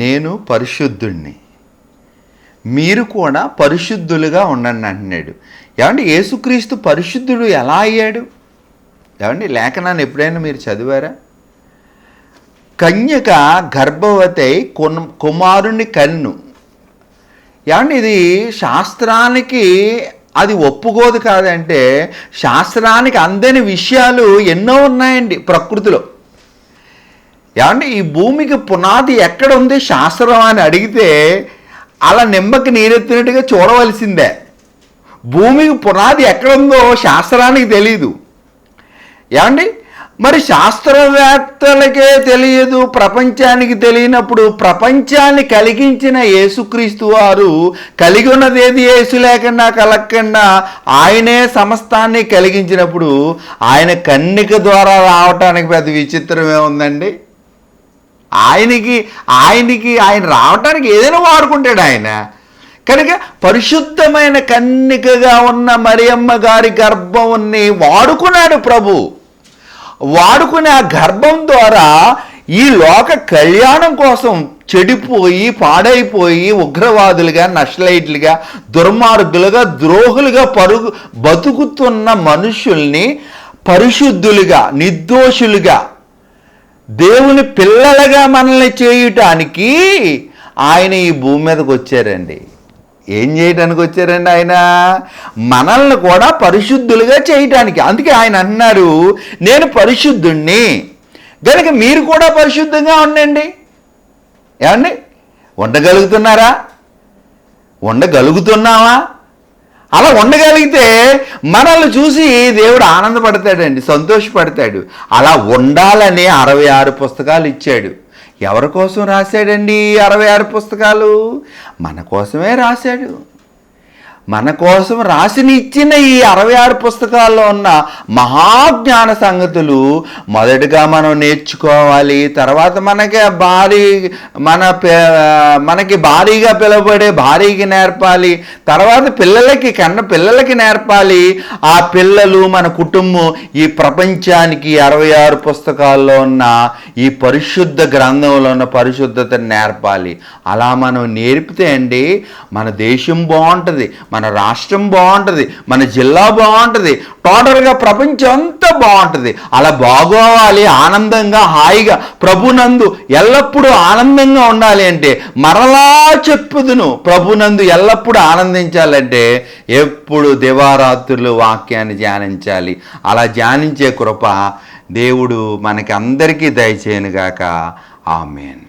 నేను పరిశుద్ధుణ్ణి. మీరు కూడా పరిశుద్ధులుగా ఉండండి అంటున్నాడు. ఏమంటే యేసుక్రీస్తు పరిశుద్ధుడు ఎలా అయ్యాడు? ఏమండి లేఖనాన్ని ఎప్పుడైనా మీరు చదివారా? కన్యక గర్భవతి కొన్ కుమారుని కన్ను. ఏమండి ఇది శాస్త్రానికి అది ఒప్పుకోదు కాదంటే శాస్త్రానికి అందని విషయాలు ఎన్నో ఉన్నాయండి ప్రకృతిలో. ఏమంటే ఈ భూమికి పునాది ఎక్కడ ఉంది శాస్త్రం అని అడిగితే అలా నిమ్మకి నీరెత్తినట్టుగా చూడవలసిందే. భూమికి పునాది ఎక్కడుందో శాస్త్రానికి తెలియదు ఏమండి మరి శాస్త్రవేత్తలకే తెలియదు ప్రపంచానికి తెలియనప్పుడు ప్రపంచాన్ని కలిగించిన యేసుక్రీస్తు వారు కలిగి ఉన్నది ఏది యేసు లేకుండా కలగకుండా ఆయనే సమస్తాన్ని కలిగించినప్పుడు ఆయన కన్నిక ద్వారా రావటానికి పెద్ద విచిత్రమే ఉందండి. ఆయనకి ఆయనకి ఆయన రావటానికి ఏదైనా వాడుకుంటాడు ఆయన. కనుక పరిశుద్ధమైన కన్నికగా ఉన్న మరియమ్మ గారి గర్భంని వాడుకున్నాడు ప్రభు. వాడుకునే ఆ గర్భం ద్వారా ఈ లోక కళ్యాణం కోసం చెడిపోయి పాడైపోయి ఉగ్రవాదులుగా నక్సలైట్లుగా దుర్మార్గులుగా ద్రోహులుగా పరుగు బతుకుతున్న మనుషుల్ని పరిశుద్ధులుగా నిర్దోషులుగా దేవుని పిల్లలుగా మనల్ని చేయటానికి ఆయన ఈ భూమి మీదకి వచ్చారండి. ఏం చేయటానికి వచ్చారండి ఆయన? మనల్ని కూడా పరిశుద్ధులుగా చేయటానికి. అందుకే ఆయన అన్నారు నేను పరిశుద్ధుణ్ణి. కనుక మీరు కూడా పరిశుద్ధంగా ఉండండి. ఏమండి? ఉండగలుగుతున్నారా? ఉండగలుగుతున్నావా? అలా ఉండగలిగితే మనల్ని చూసి దేవుడు ఆనందపడతాడండి సంతోషపడతాడు. అలా ఉండాలని అరవై ఆరు పుస్తకాలు ఇచ్చాడు. ఎవరి కోసం రాశాడండి అరవై ఆరు పుస్తకాలు? మన కోసమే రాశాడు. మన కోసం రాసిన ఇచ్చిన ఈ అరవై ఆరు పుస్తకాల్లో ఉన్న మహాజ్ఞాన సంగతులు మొదటగా మనం నేర్చుకోవాలి తర్వాత మనకి భారీ మన పే- మనకి భారీగా పిలువబడే భారీకి నేర్పాలి తర్వాత పిల్లలకి కన్న పిల్లలకి నేర్పాలి. ఆ పిల్లలు మన కుటుంబం ఈ ప్రపంచానికి అరవై ఆరు పుస్తకాల్లో ఉన్న ఈ పరిశుద్ధ గ్రంథంలో ఉన్న పరిశుద్ధతను నేర్పాలి. అలా మనం నేర్పితే అండి మన దేశం బాగుంటుంది. మన రాష్ట్రం బాగుంటుంది మన జిల్లా బాగుంటుంది టోటల్గా ప్రపంచం అంతా బాగుంటుంది. అలా బాగోవాలి ఆనందంగా హాయిగా ప్రభునందు ఎల్లప్పుడూ ఆనందంగా ఉండాలి అంటే మరలా చెప్పుదును. ప్రభునందు ఎల్లప్పుడూ ఆనందించాలంటే ఎప్పుడు దివారాత్రులు వాక్యాన్ని ధ్యానించాలి. అలా ధ్యానించే కృప దేవుడు మనకి అందరికీ దయచేయనుగాక. ఆమెన్.